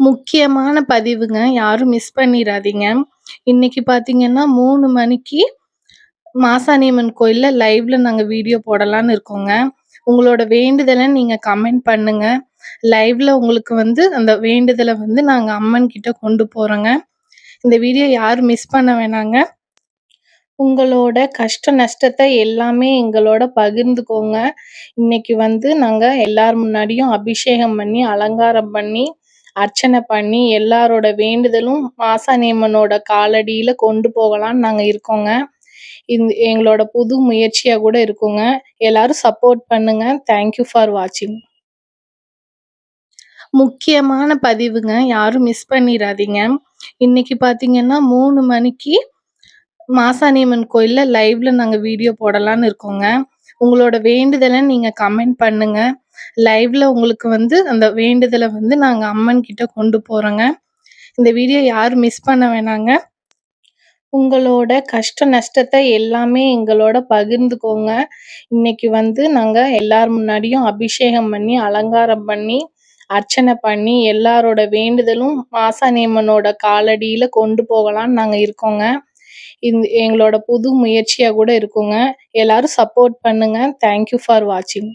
முக்கியமான பதிவுங்க. யாரும் மிஸ் பண்ணிடாதீங்க இன்னைக்கு பார்த்தீங்கன்னா, மூணு மணிக்கு மாசாணியம்மன் கோயிலில் லைவ்ல நாங்கள் வீடியோ போடலான்னு இருக்கோங்க. உங்களோட வேண்டுதலை நீங்கள் கமெண்ட் பண்ணுங்க. லைவ்ல உங்களுக்கு வந்து அந்த வேண்டுதலை வந்து நாங்கள் அம்மன் கிட்ட கொண்டு போகிறோங்க இந்த வீடியோ யாரும் மிஸ் பண்ண வேணாங்க. உங்களோட கஷ்ட நஷ்டத்தை எல்லாமே எங்களோட பகிர்ந்துக்கோங்க. இன்னைக்கு வந்து நாங்கள் எல்லார் முன்னாடியும் அபிஷேகம் பண்ணி, அலங்காரம் பண்ணி, அர்ச்சனை பண்ணி, எல்லாரோட வேண்டுதலும் மாசாணியம்மனோட காலடியில கொண்டு போகலான்னு நாங்க இருக்கோங்க. இந்த எங்களோட புது முயற்சியா கூட இருக்குங்க. எல்லாரும் சப்போர்ட் பண்ணுங்க. தேங்க் யூ ஃபார் வாட்சிங். முக்கியமான பதிவுங்க. யாரும் மிஸ் பண்ணிடாதீங்க இன்னைக்கு பார்த்தீங்கன்னா, மூணு மணிக்கு மாசாணியம்மன் கோயில்ல லைவ்ல நாங்கள் வீடியோ போடலான்னு இருக்கோங்க. உங்களோட வேண்டுதலை நீங்கள் கமெண்ட் பண்ணுங்க. லைவ்ல உங்களுக்கு வந்து அந்த வேண்டுதலை வந்து நாங்க அம்மன் கிட்ட கொண்டு போறோங்க. இந்த வீடியோ யாரும் மிஸ் பண்ண வேணாங்க. உங்களோட கஷ்ட நஷ்டத்தை எல்லாமே எங்களோட பகிர்ந்துக்கோங்க. இன்னைக்கு வந்து நாங்க எல்லார் முன்னாடியும் அபிஷேகம் பண்ணி, அலங்காரம் பண்ணி, அர்ச்சனை பண்ணி, எல்லாரோட வேண்டுதலும் மாசாணியம்மனோட காலடியில கொண்டு போகலான்னு நாங்க இருக்கோங்க. இந்த எங்களோட புது முயற்சியா கூட இருக்குங்க. எல்லாரும் சப்போர்ட் பண்ணுங்க. தேங்க் யூ ஃபார் வாட்சிங்.